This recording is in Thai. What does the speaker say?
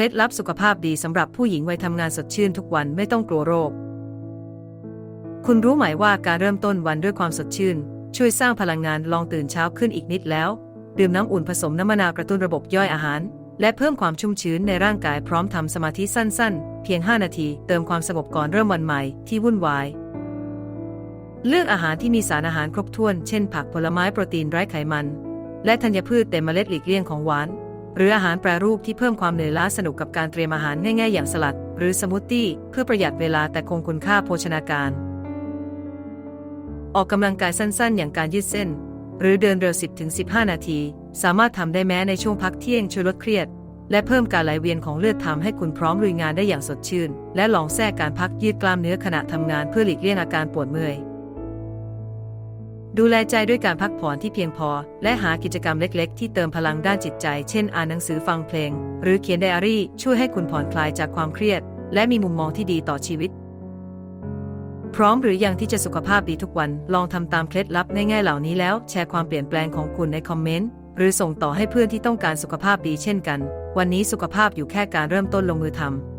ล็ดลับสุขภาพดีสำหรับผู้หญิงวัยทำงานสดชื่นทุกวันไม่ต้องกลัวโรค คุณรู้ไหมว่าการเริ่มต้นวันด้วยความสดชื่น ช่วยสร้างพลังงานลองตื่นเช้าขึ้นอีกนิดแล้ว ดื่มน้ำอุ่นผสมน้ำมะนาวกระตุ้นระบบย่อยอาหาร และเพิ่มความชุ่มชื้นในร่างกายพร้อมทำสมาธิสั้นๆ เพียง 5 นาที เติมความสงบก่อนเริ่มวันใหม่ที่วุ่นวายเลือกอาหารที่มีสารอาหารครบถ้วน เช่น ผักผลไม้โปรตีนไร้ไขมัน และธัญพืชเต็มเมล็ดหลีกเลี่ยงของหวาน หรืออาหารแปรรูปที่เพิ่มความเหนื่อยล้าสนุกกับการเตรียมอาหารง่ายๆอย่างสลัด หรือสมูทตี้เพื่อประหยัดเวลาแต่คงคุณค่าโภชนาการ ออกกำลังกายสั้นๆ อย่างการยืดเส้น หรือเดินเร็ว 10-15 นาที สามารถทำได้แม้ในช่วงพักเที่ยงช่วยลดเครียด และเพิ่มการไหลเวียนของเลือดทำให้คุณพร้อมลุยงานได้อย่างสดชื่น และลองแทรกการพักยืดกล้ามเนื้อขณะทำงานเพื่อหลีกเลี่ยงอาการปวดเมื่อย ดูแลใจด้วยการพักผ่อนที่เพียงพอ และหากิจกรรมเล็ก ๆ ที่เติมพลังด้านจิตใจ เช่น อ่านหนังสือฟังเพลง หรือเขียนไดอารี่ ช่วยให้คุณผ่อนคลายจากความเครียด และมีมุมมองที่ดีต่อชีวิต พร้อมหรือยังที่จะสุขภาพดีทุกวัน ลองทำตามเคล็ดลับง่ายๆเหล่านี้แล้ว แชร์ความเปลี่ยนแปลงของคุณในคอมเมนต์ หรือส่งต่อให้เพื่อนที่ต้องการสุขภาพดีเช่นกัน วันนี้สุขภาพอยู่แค่การเริ่มต้นลงมือทำ